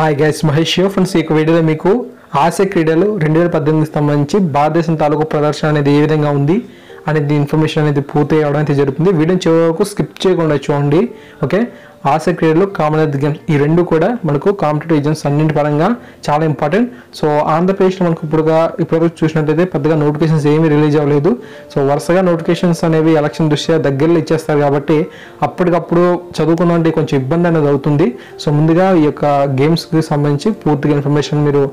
Hi guys Mahesh friends ఈ వీడియోలో మీకు ఆసియా క్రీడలు రెండు వేల పద్దెనిమిదికి సంబంధించి భారతదేశం తాలూకు ప్రదర్శన అనేది ఏ విధంగా ఉంది అనేది ఇన్ఫర్మేషన్ అనేది పూర్తి అవడం అయితే జరుగుతుంది. వీడియో చివరి వరకు స్కిప్ చేయకుండా చూడండి. ఓకే ఆసియా క్రీడలు కామన్వెల్త్ గేమ్స్ ఈ రెండు కూడా మనకు కాంపిటేటివ్ ఎగ్జామ్స్ అన్నింటి పరంగా చాలా ఇంపార్టెంట్. సో ఆంధ్రప్రదేశ్లో మనకు ఇప్పుడుగా ఇప్పటివరకు చూసినట్టయితే పెద్దగా నోటిఫికేషన్స్ ఏమీ రిలీజ్ అవ్వలేదు. సో వరుసగా నోటిఫికేషన్స్ అనేవి ఎలక్షన్ దృష్ట్యా దగ్గరలో ఇచ్చేస్తారు కాబట్టి అప్పటికప్పుడు చదువుకున్నటువంటి కొంచెం ఇబ్బంది అనేది అవుతుంది. సో ముందుగా ఈ యొక్క గేమ్స్కి సంబంధించి పూర్తిగా ఇన్ఫర్మేషన్ మీరు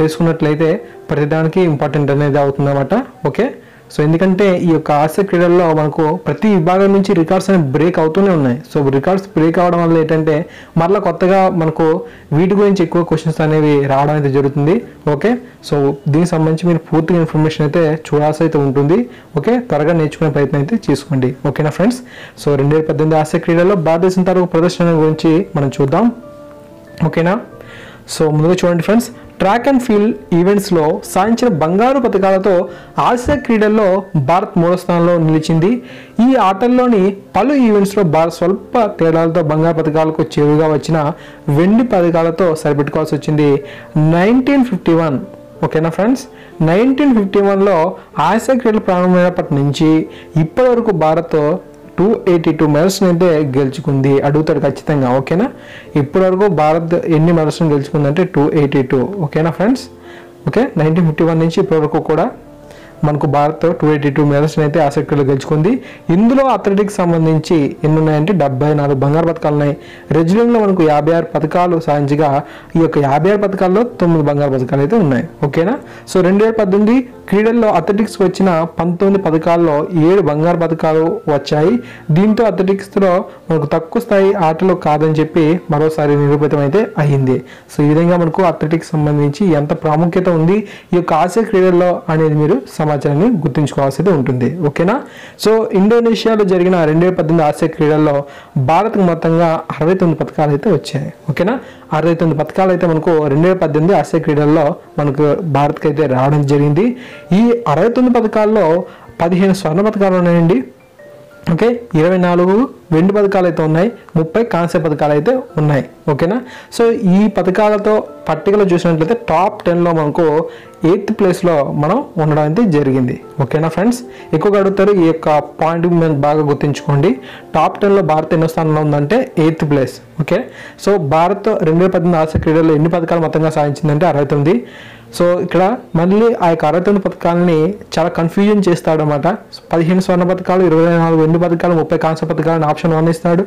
తెలుసుకున్నట్లయితే ప్రతిదానికి ఇంపార్టెంట్ అనేది అవుతుందన్నమాట. ఓకే? సో ఎందుకంటే ఈ యొక్క ఆసియా క్రీడల్లో మనకు ప్రతి విభాగం నుంచి రికార్డ్స్ అనేవి బ్రేక్ అవుతూనే ఉన్నాయి. సో రికార్డ్స్ బ్రేక్ అవడం వల్ల ఏంటంటే మరలా కొత్తగా మనకు వీటి గురించి ఎక్కువ క్వశ్చన్స్ అనేవి రావడం అయితే జరుగుతుంది. ఓకే? సో దీనికి సంబంధించి మీరు పూర్తిగా ఇన్ఫర్మేషన్ అయితే చూడాల్సి అయితే ఉంటుంది. ఓకే? త్వరగా నేర్చుకునే ప్రయత్నం అయితే చేసుకోండి. ఓకేనా ఫ్రెండ్స్ సో రెండు వేల పద్దెనిమిది ఆసియా క్రీడల్లో భారతదేశం తరపు ప్రదర్శన గురించి మనం చూద్దాం. ఓకేనా? సో ముందుగా చూడండి ఫ్రెండ్స్ ట్రాక్ అండ్ ఫీల్డ్ ఈవెంట్స్లో సాధించిన బంగారు పథకాలతో ఆసియా క్రీడల్లో భారత్ మూడో స్థానంలో నిలిచింది. ఈ ఆటల్లోని పలు ఈవెంట్స్లో భారత్ స్వల్ప తేడాలతో బంగారు పథకాలకు చేరువుగా వచ్చిన వెండి పథకాలతో సరిపెట్టుకోవాల్సి వచ్చింది. నైన్టీన్ ఫిఫ్టీ వన్ ఓకేనా ఫ్రెండ్స్? నైన్టీన్ ఫిఫ్టీ వన్లో ఆసియా క్రీడలు ప్రారంభమైనప్పటి నుంచి ఇప్పటివరకు భారత్ టూ ఎయిటీ టూ మెడల్స్ని అయితే గెలుచుకుంది. అడుగుతాడు ఖచ్చితంగా ఓకేనా? ఇప్పటి వరకు భారత్ ఎన్ని మెడల్స్ని గెలుచుకుందంటే టూ ఎయిటీ టూ ఓకేనా friends okay? Nineteen fifty one నుంచి ఇప్పటి వరకు కూడా మనకు భారత్ టూ ఎయిటీ టూ మెడల్స్ని అయితే ఆసక్తిలో గెలుచుకుంది. ఇందులో అథ్లెటిక్స్ సంబంధించి ఎన్ని ఉన్నాయంటే డెబ్బై నాలుగు బంగారు పథకాలు ఉన్నాయి రెజ్లింగ్లో మనకు యాభై ఆరు పథకాలు సాధించగా ఈ యొక్క యాభై ఆరు పథకాల్లో తొమ్మిది బంగారు పథకాలు అయితే ఉన్నాయి. ఓకేనా? సో రెండు వేల పద్దెనిమిది క్రీడల్లో అథ్లెటిక్స్ వచ్చిన పంతొమ్మిది పథకాల్లో ఏడు బంగారు పథకాలు వచ్చాయి. దీంతో అథ్లెటిక్స్లో మనకు తక్కువ స్థాయి ఆటలు కాదని చెప్పి మరోసారి నిరూపితం అయితే అయ్యింది సో ఈ విధంగా మనకు అథ్లెటిక్స్ సంబంధించి ఎంత ప్రాముఖ్యత ఉంది ఈ యొక్క ఆసియా క్రీడల్లో అనేది మీరు సమాచారాన్ని గుర్తుంచుకోవాల్సి ఉంటుంది. ఓకేనా? సో ఇండోనేషియాలో జరిగిన రెండు వేల పద్దెనిమిది ఆసియా క్రీడల్లో భారత్కు మొత్తంగా అరవై తొమ్మిది పథకాలు అయితే వచ్చాయి. ఓకేనా? అరవై తొమ్మిది పథకాలు అయితే మనకు రెండు వేల పద్దెనిమిది ఆసియా క్రీడల్లో మనకు భారత్కి అయితే రావడం జరిగింది. ఈ అరవై తొమ్మిది పథకాల్లో పదిహేను స్వర్ణ పథకాలు ఉన్నాయండి. ఓకే? ఇరవై నాలుగు వెండి పథకాలు అయితే ఉన్నాయి ముప్పై కాంస్య పథకాలు అయితే ఉన్నాయి. ఓకేనా? సో ఈ పథకాలతో పట్టికలో చూసినట్లయితే టాప్ టెన్లో మనకు ఎయిత్ ప్లేస్లో మనం ఉండడం అయితే జరిగింది. ఓకేనా ఫ్రెండ్స్? ఎక్కువగా అడుగుతారు ఈ యొక్క పాయింట్ మేము బాగా గుర్తుంచుకోండి. టాప్ టెన్లో భారత్ ఎన్నో స్థానంలో ఉందంటే eighth place. Okay? So Bharat రెండు వేల పద్దెనిమిది ఆసియా క్రీడల్లో ఎన్ని పథకాలు మొత్తంగా సాధించిందంటే అరవై తొమ్మిది సో ఇక్కడ మళ్ళీ ఆ యొక్క అరవై తొమ్మిది పథకాలని చాలా కన్ఫ్యూజన్ చేస్తాడు అనమాట పదిహేను స్వర్ణ పథకాలు ఇరవై నాలుగు వెండి పథకాలు ముప్పై కాంస్య పథకాలను ఆప్షన్ వన్ ఇస్తాడు.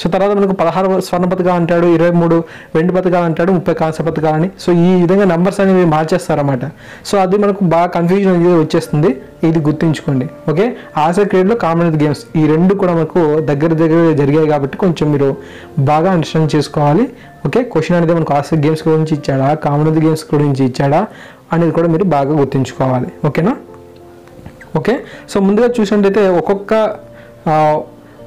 సో తర్వాత మనకు పదహారు స్వర్ణ పథకాలు అంటాడు ఇరవై మూడు వెండి పథకాలు అంటాడు ముప్పై కాంస్య పథకాలని సో ఈ విధంగా నెంబర్స్ అనేవి మార్చేస్తారన్నమాట. సో అది మనకు బాగా కన్ఫ్యూజన్ అనేది వచ్చేస్తుంది. ఇది గుర్తుంచుకోండి. ఓకే? ఆసర్ క్రీడలో కామన్వెల్త్ గేమ్స్ ఈ రెండు కూడా మనకు దగ్గర దగ్గర జరిగాయి కాబట్టి కొంచెం మీరు బాగా అండర్స్టాండ్ చేసుకోవాలి. ఓకే? క్వశ్చన్ అనేది మనకు ఆసర్ గేమ్స్ గురించి ఇచ్చాడా? కామన్వెల్త్ గేమ్స్ గురించి ఇచ్చాడా? అనేది కూడా మీరు బాగా గుర్తుంచుకోవాలి. ఓకేనా? ఓకే? సో ముందుగా చూసినట్టయితే ఒక్కొక్క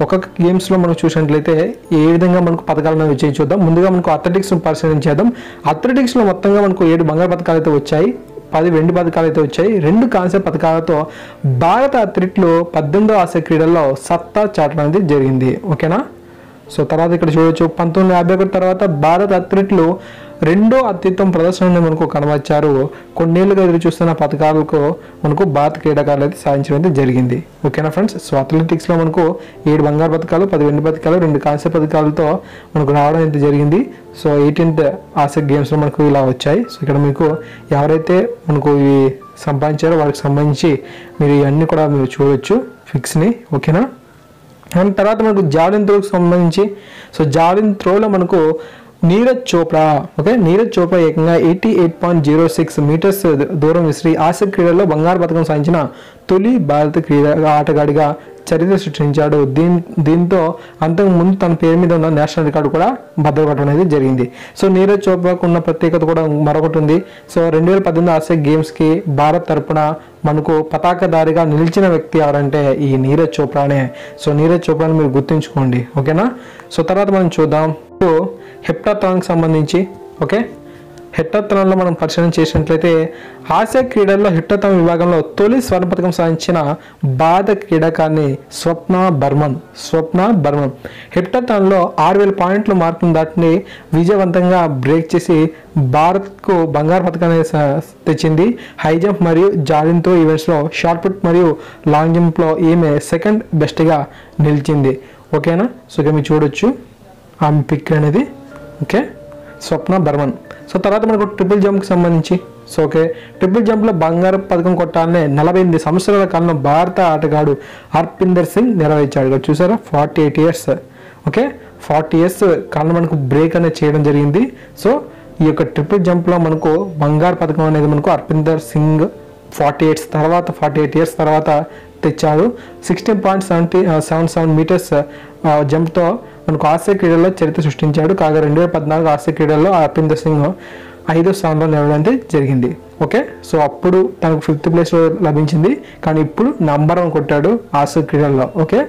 ఒక్కొక్క గేమ్స్లో మనం చూసినట్లయితే ఏ విధంగా మనకు పథకాలను విజయం చూద్దాం ముందుగా మనకు అథ్లెటిక్స్ పరిశీలించేద్దాం అథ్లెటిక్స్లో మొత్తంగా మనకు ఏడు బంగారు పథకాలు అయితే వచ్చాయి పది వెండి పథకాలు అయితే వచ్చాయి. రెండు కాంస్య పథకాలతో భారత అథ్లెట్లు పద్దెనిమిదో ఆసియా క్రీడల్లో సత్తా చాటడం అనేది జరిగింది. ఓకేనా? సో తర్వాత ఇక్కడ చూడొచ్చు పంతొమ్మిది యాభై ఒకటి తర్వాత భారత అథ్లెట్లు రెండో అత్యుత్తమ ప్రదర్శనని మనకు కనబర్చారు. కొన్నేళ్ళుగా ఎదురు చూస్తున్న పథకాలకు మనకు భారత క్రీడాకారులు అయితే సాధించడం అయితే జరిగింది. ఓకేనా ఫ్రెండ్స్? సో అథ్లెటిక్స్లో మనకు ఏడు బంగారు పథకాలు పది వెండి పథకాలు రెండు కాంస్య పథకాలతో మనకు రావడం అయితే జరిగింది. సో ఎయిటీన్త్ ఆసియా గేమ్స్లో మనకు ఇలా వచ్చాయి. సో ఇక్కడ మీకు ఎవరైతే మనకు ఇవి సంపాదించారో వారికి సంబంధించి మీరు ఇవన్నీ కూడా మీరు చూడొచ్చు ఫిక్స్ని ఓకేనా? అండ్ తర్వాత మనకు జాలిన్ త్రోకి సంబంధించి సో జాలిన్ త్రోలో మనకు నీరజ్ చోప్రా ఓకే? నీరజ్ చోప్రా ఏకంగా eighty eight point zero six metres దూరం విసిరి ఆసియా క్రీడల్లో బంగారు పథకం సాధించిన తొలి భారత క్రీడా ఆటగాడిగా చరిత్ర సృష్టించాడు. దీని దీంతో అంతకు ముందు తన పేరు మీద ఉన్న నేషనల్ రికార్డు కూడా భద్రపడటం అనేది జరిగింది. సో నీరజ్ చోప్రాకు ఉన్న ప్రత్యేకత కూడా మరొకటి ఉంది. సో రెండు వేల పద్దెనిమిది ఆసియా గేమ్స్కి భారత్ తరపున మనకు పతాకధారిగా నిలిచిన వ్యక్తి ఎవరంటే ఈ నీరజ్ చోప్రానే. సో నీరజ్ చోప్రాని మీరు గుర్తుంచుకోండి. ఓకేనా? సో తర్వాత మనం చూద్దాం. సో హెప్టాథాన్కి సంబంధించి ఓకే? హెట్టత్తనంలో మనం పరిశీలన చేసినట్లయితే ఆసియా క్రీడల్లో హెట్టత్తం విభాగంలో తొలి స్వర్ణ పథకం సాధించిన భారత క్రీడాకారిణి స్వప్న బర్మన్ స్వప్న బర్మన్. హెప్టథాన్లో ఆరు వేల పాయింట్లు మార్కును దాటిని విజయవంతంగా బ్రేక్ చేసి భారత్కు బంగారు పథకాన్ని తెచ్చింది. హై జంప్ మరియు జాలింతో ఈవెంట్స్లో షార్ట్ పుట్ మరియు లాంగ్ జంప్లో ఈమె సెకండ్ బెస్ట్గా నిలిచింది. ఓకేనా? సో ఇక మీరు చూడొచ్చు. ఆమె పిక్ అనేది. ఓకే? స్వప్న బర్మన్. సో తర్వాత మనకు ట్రిపుల్ జంప్కి సంబంధించి సో ఓకే. ట్రిపుల్ జంప్లో బంగారు పథకం కొట్టాలనే నలభై ఎనిమిది సంవత్సరాల కాలంలో భారత ఆటగాడు హర్పిందర్ సింగ్ నెరవేర్చాడు. ఇక్కడ చూసారా? Forty eight years. Okay? Forty years కాలం మనకు బ్రేక్ అనేది చేయడం జరిగింది. సో ఈ యొక్క ట్రిపుల్ జంప్లో మనకు బంగారు పథకం అనేది మనకు హర్పిందర్ సింగ్ ఫార్టీ ఎయిట్స్ తర్వాత ఫార్టీ ఎయిట్ ఇయర్స్ తర్వాత తెచ్చాడు. Sixteen point seventy seven seven metres జంప్తో మనకు ఆసియా క్రీడల్లో చరిత్ర సృష్టించాడు. కాగా రెండు వేల పద్నాలుగు ఆసియా క్రీడల్లో అర్పిందర్ సింగ్ ఐదో స్థానంలో నిలవడం జరిగింది. ఓకే? సో అప్పుడు తనకు ఫిఫ్త్ ప్లేస్లో లభించింది. కానీ ఇప్పుడు నంబర్ వన్ కొట్టాడు ఆసియా క్రీడల్లో. ఓకే?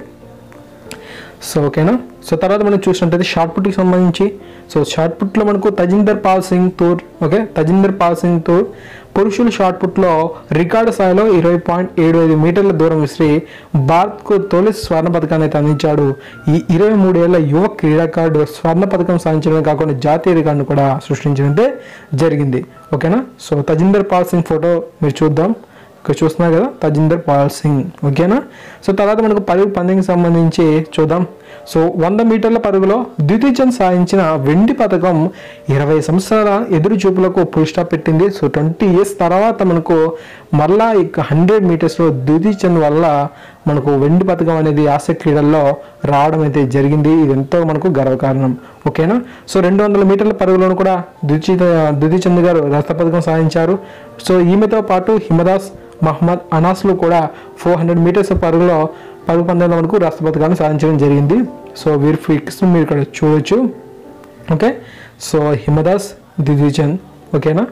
సో ఓకేనా సో తర్వాత మనం చూసినట్టయితే షార్ట్ పుట్కి సంబంధించి. సో షార్ట్ పుట్లో మనకు తజిందర్ పాల్ సింగ్ తూర్ ఓకే తజిందర్ పాల్ సింగ్ తూర్ పురుషుల షార్ట్ పుట్లో రికార్డు స్థాయిలో ఇరవై పాయింట్ ఏడు ఐదు మీటర్ల దూరం విసిరి భారత్కు తొలి స్వర్ణ పథకాన్ని అయితే అందించాడు. ఈ ఇరవై మూడేళ్ళ యువ క్రీడాకారుడు స్వర్ణ పథకం సాధించడమే కాకుండా జాతీయ రికార్డును కూడా సృష్టించడం జరిగింది. ఓకేనా సో తజిందర్ పాల్ సింగ్ ఫోటో మీరు చూద్దాం. ఇక్కడ చూస్తున్నారు కదా తజిందర్ పాల్ సింగ్. ఓకేనా? సో తర్వాత మనకు పరుగు పందెంకి సంబంధించి చూద్దాం. సో వంద మీటర్ల పరుగులో ద్వితీయచంద్ సాధించిన వెండి పథకం ఇరవై సంవత్సరాల ఎదురు చూపులకు ఫుల్ స్టాప్ పెట్టింది. సో ట్వంటీ ఇయర్స్ తర్వాత మనకు మళ్ళా ఇక హండ్రెడ్ మీటర్స్లో ద్వితీయచంద్ వల్ల మనకు వెండి పథకం అనేది ఆసియా క్రీడల్లో రావడం అయితే జరిగింది. ఇది ఎంతో మనకు గర్వకారణం. ఓకేనా? సో రెండు వందల మీటర్ల పరుగులను కూడా ద్వితీయ చంద్ గారు రక్త పథకం సాధించారు. సో ఈమెతో పాటు హిమదాస్ మహమ్మద్ అనాస్లు కూడా ఫోర్ హండ్రెడ్ మీటర్స్ పరుగులో పరుగు పందెంలో మనకు రక్త పథకాన్ని సాధించడం జరిగింది. సో వీరి ఫిక్స్ మీరు ఇక్కడ చూడొచ్చు. ఓకే? సో హిమదాస్ దిద్విచంద్ ఓకేనా?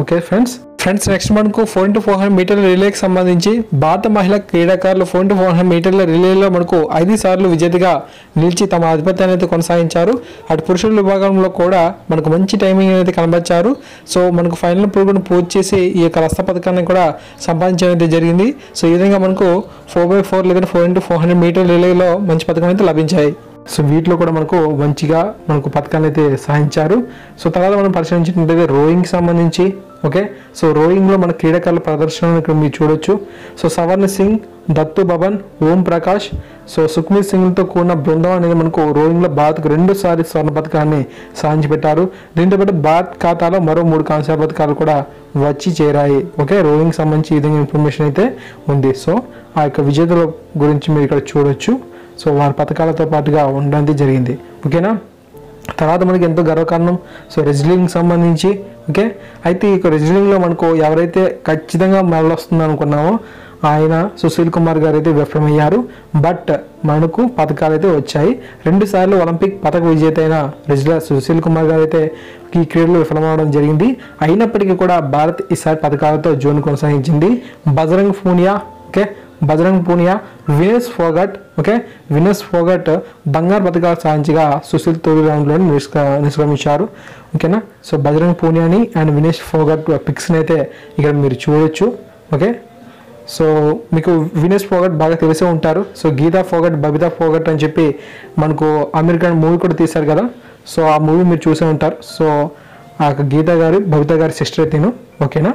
Okay friends. ఫ్రెండ్స్ నెక్స్ట్ మనకు ఫోర్ ఇంటూ ఫోర్ హండ్రెడ్ మీటర్ల రిలేకి సంబంధించి భారత మహిళా క్రీడాకారులు ఫోర్ ఇంటూ ఫోర్ హండ్రెడ్ మీటర్ల రిలేలో మనకు ఐదు సార్లు విజేతగా నిలిచి తమ ఆధిపత్యాన్ని అయితే కొనసాగించారు. అటు పురుషుల విభాగంలో కూడా మనకు మంచి టైమింగ్ అనేది కనబరిచారు. సో మనకు ఫైనల్ పురుగును పూర్తి చేసి ఈ యొక్క రస్త పథకాన్ని కూడా సంపాదించడం అయితే జరిగింది. సో ఈ విధంగా మనకు ఫోర్ బై ఫోర్ లేదా ఫోర్ ఇంటూ ఫోర్ హండ్రెడ్ మీటర్ల రిలేలో మంచి పథకం అయితే లభించాయి. సో వీటిలో కూడా మనకు మంచిగా మనకు పథకాన్ని అయితే సాధించారు సో తర్వాత మనం పరిశీలించినట్లయితే రోయింగ్ సంబంధించి ఓకే? సో రోయింగ్లో మన క్రీడాకారుల ప్రదర్శనను ఇక్కడ మీరు చూడొచ్చు. సో సవర్ణ సింగ్ దత్తు భవన్ ఓం ప్రకాష్ సో సుఖ్మీర్ సింగ్తో కూడిన బృందం అనేది మనకు రోయింగ్లో భారత్కు రెండుసారి స్వర్ణ పథకాన్ని సాధించి పెట్టారు. దీంతో పాటు భారత్ ఖాతాలో మరో మూడు కాంస్య పథకాలు కూడా వచ్చి చేరాయి. ఓకే? రోయింగ్ సంబంధించి ఈ విధంగా ఇన్ఫర్మేషన్ అయితే ఉంది. సో ఆ యొక్క విజేతల గురించి మీరు ఇక్కడ చూడొచ్చు. సో వారి పథకాలతో పాటుగా ఉండడానికి జరిగింది. ఓకేనా? తర్వాత మనకి ఎంతో గర్వకారణం. సో రెజ్లింగ్ సంబంధించి ఓకే? అయితే ఈ రెజ్లింగ్లో మనకు ఎవరైతే ఖచ్చితంగా వస్తుంది అనుకున్నామో ఆయన సుశీల్ కుమార్ గారు అయితే విఫలమయ్యారు. బట్ మనకు పథకాలు అయితే వచ్చాయి. రెండు సార్లు ఒలింపిక్ పథక విజేత అయిన రెజ్లర్ సుశీల్ కుమార్ గారు అయితే ఈ క్రీడలో విఫలమవడం జరిగింది. అయినప్పటికీ కూడా భారత్ ఈసారి పథకాలతో జోన్ కొనసాగించింది. బజరంగ్ ఫోనియా ఓకే? బజరంగ్ పూనియా వినస్ ఫోగట్ ఓకే? వినస్ ఫోగట్ బంగారు పథకాలు సాధించగా సుశీల్ తొలి రౌండ్లో నిష్క నిష్క్రమించారు. ఓకేనా? సో బజరంగ్ పూనియాని అండ్ వినేష్ ఫోగట్ పిక్స్ని అయితే ఇక్కడ మీరు చూడొచ్చు. ఓకే? సో మీకు వినేష్ ఫోగట్ బాగా తెలిసే ఉంటారు. సో గీతా ఫోగట్ బబితా ఫోగట్ అని చెప్పి మనకు అమెరికన్ మూవీ కూడా తీశారు కదా? సో ఆ మూవీ మీరు చూసే ఉంటారు. సో ఆ గీతా గీత గారి బబితా గారి సిస్టర్ తిను ఓకేనా?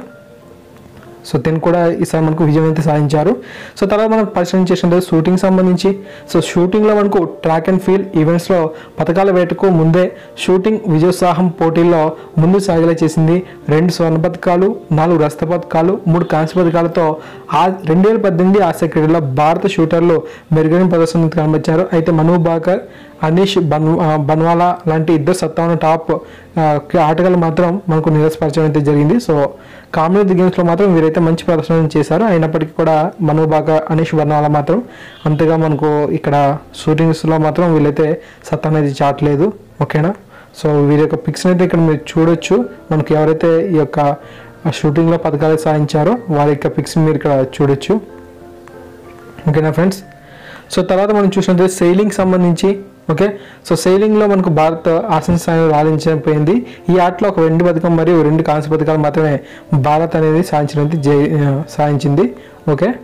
సో తిను కూడా ఈసారి మనకు విజయం అయితే సాధించారు. సో తర్వాత మనం పరిశీలన చేసినట్టు షూటింగ్ సంబంధించి సో షూటింగ్లో మనకు ట్రాక్ అండ్ ఫీల్డ్ ఈవెంట్స్లో పథకాల వేటకు ముందే షూటింగ్ విజయోత్సాహం పోటీల్లో ముందు సాగేలా చేసింది. రెండు స్వర్ణ పథకాలు నాలుగు రస్త పథకాలు మూడు కాంస్య పథకాలతో ఆ రెండు వేల పద్దెనిమిది ఆసియా క్రీడల్లో భారత షూటర్లు మెరుగైన ప్రదర్శన కనబరిచారు అయితే మను బాకర్ అనీష్ బన్ బన్వాలా లాంటి ఇద్దరు సత్తావన టాప్ ఆటగాళ్ళు మాత్రం మనకు నిరసపరచడం అయితే జరిగింది. సో కామన్వెల్త్ గేమ్స్లో మాత్రం వీరైతే మంచి ప్రదర్శన చేశారు. అయినప్పటికీ కూడా మను అనేష్ అనీష్ మాత్రం అంతగా మనకు ఇక్కడ షూటింగ్స్లో మాత్రం వీళ్ళైతే సత్తా అనేది చాటలేదు. ఓకేనా? సో వీరి యొక్క పిక్స్ అయితే ఇక్కడ మీరు చూడొచ్చు. మనకు ఎవరైతే ఈ యొక్క షూటింగ్లో పథకాలు సాధించారో వారి యొక్క పిక్స్ మీరు ఇక్కడ చూడొచ్చు. ఓకేనా ఫ్రెండ్స్? సో తర్వాత మనం చూసినట్లయితే సెయిలింగ్ సంబంధించి ఓకే? సో సెయిలింగ్లో మనకు భారత్ ఆసన స్థాయిలో రాణించకపోయింది ఈ ఆటలో ఒక రెండు పథకం మరియు రెండు కాంస్య పథకాలు మాత్రమే భారత్ అనేది సాధించినది జై సాధించింది. ఓకే?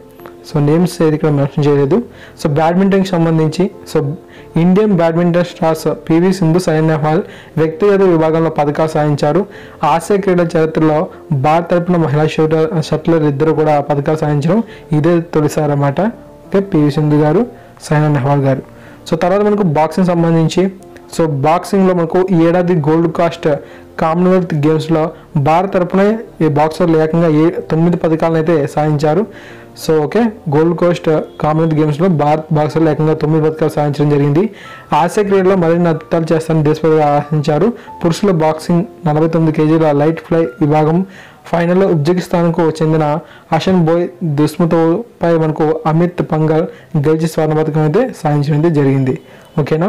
సో నేమ్స్ ఏది ఇక్కడ మెన్షన్ చేయలేదు. సో బ్యాడ్మింటన్కి సంబంధించి so Indian badminton stars PV Sindhu Saina Nehwal వ్యక్తిగత విభాగంలో పథకాలు సాధించారు. ఆసియా క్రీడల చరిత్రలో భారత్ తరపున మహిళా షూటర్ షట్లర్ ఇద్దరు కూడా పథకాలు సాధించడం ఇదే తొలిసారి అన్నమాట. ఓకే? పివి సింధు గారు సైనా నెహ్వాల్ గారు. సో తర్వాత మనకు బాక్సింగ్ సంబంధించి సో బాక్సింగ్లో మనకు ఈ ఏడాది గోల్డ్ కాస్ట్ కామన్వెల్త్ గేమ్స్లో భారత్ తరపున ఈ బాక్సర్లు ఏకంగా ఏ తొమ్మిది పథకాలను అయితే సాధించారు. So okay Gold Coast Commonwealth గేమ్స్లో భారత్ బాక్సర్లు ఏకంగా తొమ్మిది పథకాలు సాధించడం జరిగింది. ఆసియా క్రీడలో మరిన్ని అద్భుతాలు చేస్తారని దేశపతి ఆశించారు. పురుషుల బాక్సింగ్ నలభై తొమ్మిది కేజీల లైట్ ఫ్లై విభాగం ఫైనల్లో ఉజ్బెకిస్తాన్కు చెందిన హషన్ బోయ్ దుస్ముతోపై మనకు అమిత్ పంగల్ గెలిచి స్వర్ణ పథకం అయితే సాధించడం జరిగింది. ఓకేనా?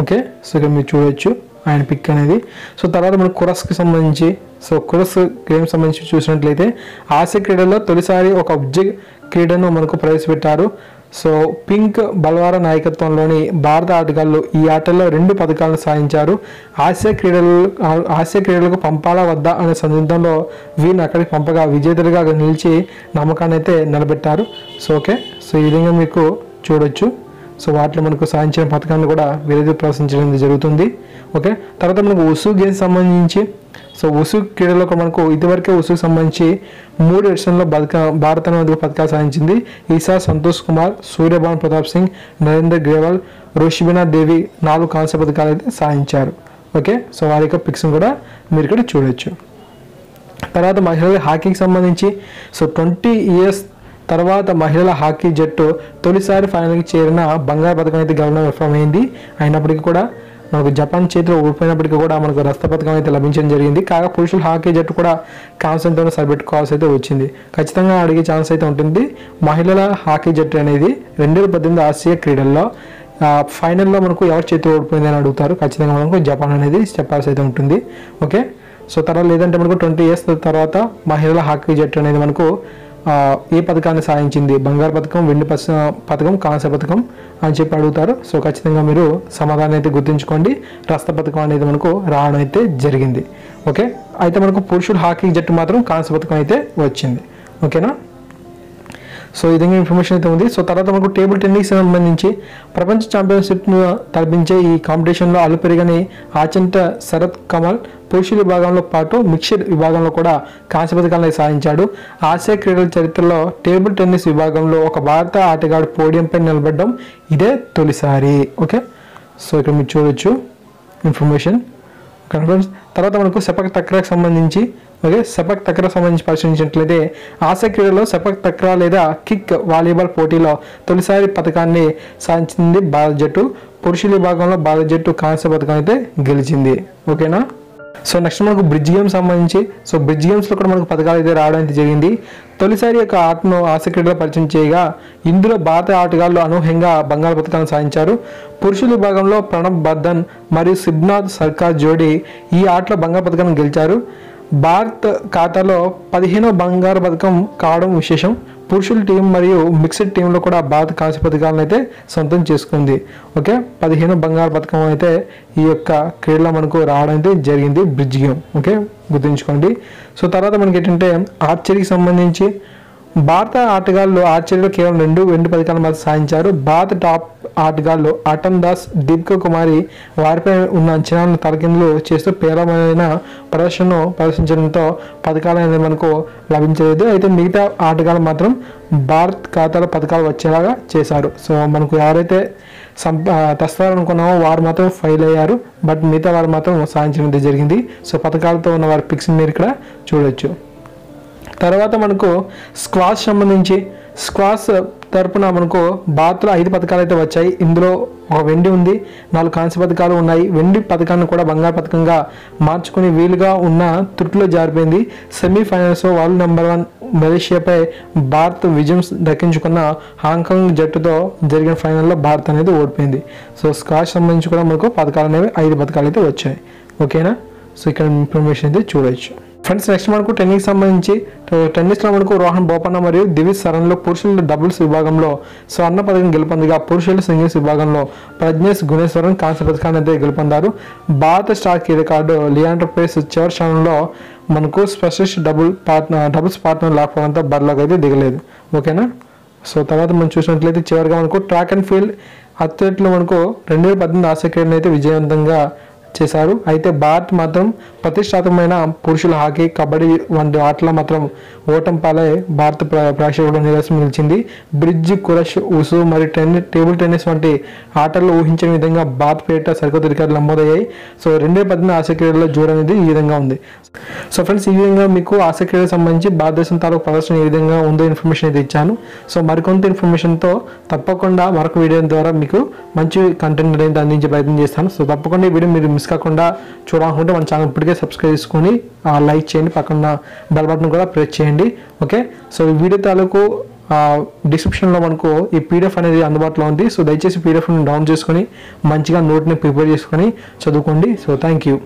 ఓకే. సో ఇక్కడ మీరు చూడొచ్చు ఆయన పిక్ అనేది. సో తర్వాత మన కురస్కి సంబంధించి సో కురస్ గేమ్ సంబంధించి చూసినట్లయితే ఆసియా క్రీడల్లో తొలిసారి ఒక ఉజ్జెక్ క్రీడను మనకు ప్రవేశపెట్టారు. సో పింక్ బల్వారా నాయకత్వంలోని భారత ఆటగాళ్ళు ఈ ఆటల్లో రెండు పథకాలను సాధించారు. ఆసియా క్రీడలు ఆసియా క్రీడలకు పంపాలా వద్దా అనే సందిగ్ధంలో వీరిని అక్కడికి పంపగా విజేతలుగా నిలిచి నమ్మకాన్ని అయితే నిలబెట్టారు. So okay. సో ఈ విధంగా మీకు చూడొచ్చు. సో వాటిలో మనకు సాధించిన పథకాన్ని కూడా వీరైతే ప్రదర్శించడం జరుగుతుంది. ఓకే? తర్వాత మనకు ఉసు గేమ్స్ సంబంధించి సో ఉసు క్రీడలో మనకు ఇదివరకే ఉసుకు సంబంధించి మూడు ఎడిషన్లో బతక భారత అనేది పథకాలు సాధించింది. ఈసారి సంతోష్ కుమార్ సూర్యభాన్ ప్రతాప్ సింగ్ నరేందర్ గ్రేవాల్ రోషిబినా దేవి నాలుగు కాంస్య పథకాలు అయితే సాధించారు. ఓకే? సో వారి యొక్క పిక్స్ కూడా మీరు ఇక్కడ చూడొచ్చు. తర్వాత మహిళల హాకీకి సంబంధించి సో ట్వంటీ ఇయర్స్ తర్వాత మహిళల హాకీ జట్టు తొలిసారి ఫైనల్కి చేరిన బంగారు పథకం అయితే గవర్నర్ విఫలమైంది అయినప్పటికీ కూడా మనకు జపాన్ చేతిలో ఓడిపోయినప్పటికీ కూడా మనకు రస్త పథకం అయితే లభించడం జరిగింది. కాగా పురుషుల హాకీ జట్టు కూడా కాన్సెంట్తో సరిపెట్టుకోవాల్సి అయితే వచ్చింది. ఖచ్చితంగా అడిగే ఛాన్స్ అయితే ఉంటుంది. మహిళల హాకీ జట్టు అనేది రెండు వేల పద్దెనిమిది ఆసియా క్రీడల్లో ఫైనల్లో మనకు ఎవరి చేతిలో ఓడిపోయింది అని అడుగుతారు. ఖచ్చితంగా మనకు జపాన్ అనేది చెప్పాల్సి అయితే ఉంటుంది. ఓకే? సో తర్వాత లేదంటే మనకు ట్వంటీ ఇయర్స్ తర్వాత మహిళల హాకీ జట్టు అనేది మనకు ఏ పథకాన్ని సాధించింది? బంగారు పథకం వెండి పస- పథకం కాంస్య పథకం అని చెప్పి అడుగుతారు. సో ఖచ్చితంగా మీరు సమాధానం అయితే గుర్తుంచుకోండి. రస్త పథకం అనేది మనకు రావడం అయితే జరిగింది. ఓకే? అయితే మనకు పురుషుడు హాకీ జట్టు మాత్రం కాంస్య పథకం అయితే వచ్చింది. ఓకేనా? సో ఈ విధంగా ఇన్ఫర్మేషన్ అయితే ఉంది. సో తర్వాత మనకు టేబుల్ టెన్నిస్ సంబంధించి ప్రపంచ ఛాంపియన్షిప్ను తలపించే ఈ కాంపిటీషన్లో అలుపెరిగని ఆచంట శరత్ కమల్ పురుషుల విభాగంలో పాటు మిక్స్డ్ విభాగంలో కూడా కాంస్య పథకాలను సాధించాడు. ఆసియా క్రీడల చరిత్రలో టేబుల్ టెన్నిస్ విభాగంలో ఒక భారత ఆటగాడు పోడియంపై నిలబడడం ఇదే తొలిసారి. ఓకే? సో ఇక్కడ మీరు చూడొచ్చు ఇన్ఫర్మేషన్ కన్ఫరెన్స్ తర్వాత మనకు సెపక్ తక్రాకు సంబంధించి ఓకే సెపక్ తక్రా సంబంధించి పరిశీలించినట్లయితే ఆసియా క్రీడలో సెపక్ తక్రా లేదా కిక్ వాలీబాల్ పోటీలో తొలిసారి పథకాన్ని సాధించింది భారత జట్టు. పురుషుల విభాగంలో భారత జట్టు కాంస్య పథకం అయితే గెలిచింది. ఓకేనా? సో నెక్స్ట్ మనకు బ్రిడ్జ్ గేమ్ సంబంధించి సో బ్రిడ్జ్ గేమ్స్లో కూడా మనకు పథకాలు అయితే రావడం అయితే జరిగింది. తొలిసారి యొక్క ఆటను ఆసక్తిగా పరిచయం చేయగా ఇందులో భారత ఆటగాళ్ళు అనూహ్యంగా బంగారు పథకాలను సాధించారు. పురుషుల విభాగంలో ప్రణబ్ బర్ధన్ మరియు సిబ్నాథ్ సర్కార్ జోడీ ఈ ఆటలో బంగారు పథకాన్ని గెలిచారు. భారత్ ఖాతాలో పదిహేనో బంగారు పథకం కావడం విశేషం. పురుషుల టీం మరియు మిక్స్డ్ టీంలో కూడా భారత కాంస్య పథకాలను అయితే సొంతం చేసుకుంది. ఓకే? పదిహేను బంగారు పథకం అయితే ఈ యొక్క క్రీడలో మనకు రావడం అయితే జరిగింది. Bridge game. ఓకే? గుర్తుంచుకోండి. సో తర్వాత మనకి ఏంటంటే ఆర్చరీకి సంబంధించి భారత ఆటగాళ్ళు ఆర్చరీలో కేవలం రెండు రెండు పథకాలు మాత్రం సాధించారు. భారత టాప్ ఆటగాళ్ళు అటన్ దాస్ దీపిక కుమారి వారిపై ఉన్న అంచనాలను తలకిందులు చేస్తూ పేలవమైన ప్రదర్శనను ప్రదర్శించడంతో పథకాలు అనేది మనకు లభించలేదు. అయితే మిగతా ఆటగాళ్ళు మాత్రం భారత్ ఖాతాలో పథకాలు వచ్చేలాగా చేశారు. సో మనకు ఎవరైతే సం తెస్తారనుకున్నామో వారు మాత్రం ఫెయిల్ అయ్యారు. బట్ మిగతా వారు మాత్రం సాధించడం జరిగింది. సో పథకాలతో ఉన్న వారి పిక్స్ మీరు ఇక్కడ చూడొచ్చు. తర్వాత మనకు స్క్వాష్ సంబంధించి స్క్వాష్ తరపున మనకు భారత్లో ఐదు పథకాలు అయితే వచ్చాయి. ఇందులో ఒక వెండి ఉంది నాలుగు కాంస్య పథకాలు ఉన్నాయి. వెండి పథకాన్ని కూడా బంగారు పథకంగా మార్చుకుని వీలుగా ఉన్న త్రుట్లో జారిపోయింది. సెమీఫైనల్స్లో వరల్డ్ నెంబర్ వన్ మలేషియాపై భారత్ విజయం దక్కించుకున్న హాంకాంగ్ జట్టుతో జరిగిన ఫైనల్లో భారత్ అనేది ఓడిపోయింది. సో స్క్వాష్ సంబంధించి కూడా మనకు పథకాలు అనేవి ఐదు పథకాలు అయితే వచ్చాయి. ఓకేనా? సో ఇక్కడ ఇన్ఫర్మేషన్ అయితే చూడవచ్చు ఫ్రెండ్స్ నెక్స్ట్ మనకు టెన్నిస్ సంబంధించి టెన్నిస్లో మనకు రోహన్ బోపన్న మరియు దివిజ్ సరన్లో పురుషుల డబుల్స్ విభాగంలో స్వర్ణ పథకం గెలుపొందిగా పురుషుల సింగిల్స్ విభాగంలో ప్రజ్ఞేష్ గుణేశ్వరన్ కాంస్య పథకాన్ని అయితే గెలుపొందారు. భారత స్టార్ క్రీడాకారుడు లియాండర్ పేస్ చివరి క్షణంలో మనకు specialist double partner doubles partner లేకపోవడంతో బరిలోకి అయితే దిగలేదు. ఓకేనా? సో తర్వాత మనం చూసినట్లయితే చివరిగా మనకు ట్రాక్ అండ్ ఫీల్డ్ అథ్లెట్లు మనకు రెండు వేల పద్దెనిమిది ఆసియా క్రీడను అయితే విజయవంతంగా చేశారు. అయితే భారత్ మాత్రం ప్రతిష్టాత్మకమైన పురుషుల హాకీ కబడ్డీ వంటి ఆటల మాత్రం ఓటం పాలై భారత ప్రేక్షకులు ప్రేక్షకుడు నిరాశ నిలిచింది. బ్రిడ్జ్ కురష్ ఉసు మరియు టెన్నిస్ టేబుల్ టెన్నిస్ వంటి ఆటల్లో ఊహించిన విధంగా భారత్ పేరిట సరికొత్త రికార్డులు నమోదయ్యాయి. సో రెండే పద్దెనిమిది ఆసియా క్రీడల్లో జోరు అనేది ఈ విధంగా ఉంది. సో ఫ్రెండ్స్ ఈ విధంగా మీకు ఆసియా క్రీడకు సంబంధించి భారతదేశం తాలూకు ప్రదర్శన ఏ విధంగా ఉందో ఇన్ఫర్మేషన్ అయితే ఇచ్చాను. సో మరికొంత ఇన్ఫర్మేషన్తో తప్పకుండా మరొక వీడియో ద్వారా మీకు మంచి కంటెంట్ అనేది అందించే ప్రయత్నం చేస్తాను. సో తప్పకుండా ఈ వీడియో మీరు మిస్ కాకుండా చూడాలనుకుంటే మన ఛానల్ ఇప్పటికే సబ్స్క్రైబ్ చేసుకొని లైక్ చేయండి. పక్కన బెల్ బటన్ కూడా ప్రెస్ చేయండి. ఓకే సో ఈ వీడియో తాలూకు డిస్క్రిప్షన్లో మనకు ఈ పీడిఎఫ్ అనేది అందుబాటులో ఉంది. సో దయచేసి పీడిఎఫ్ని డౌన్ చేసుకొని మంచిగా నోట్ని ప్రిపేర్ చేసుకొని చదువుకోండి. So thank you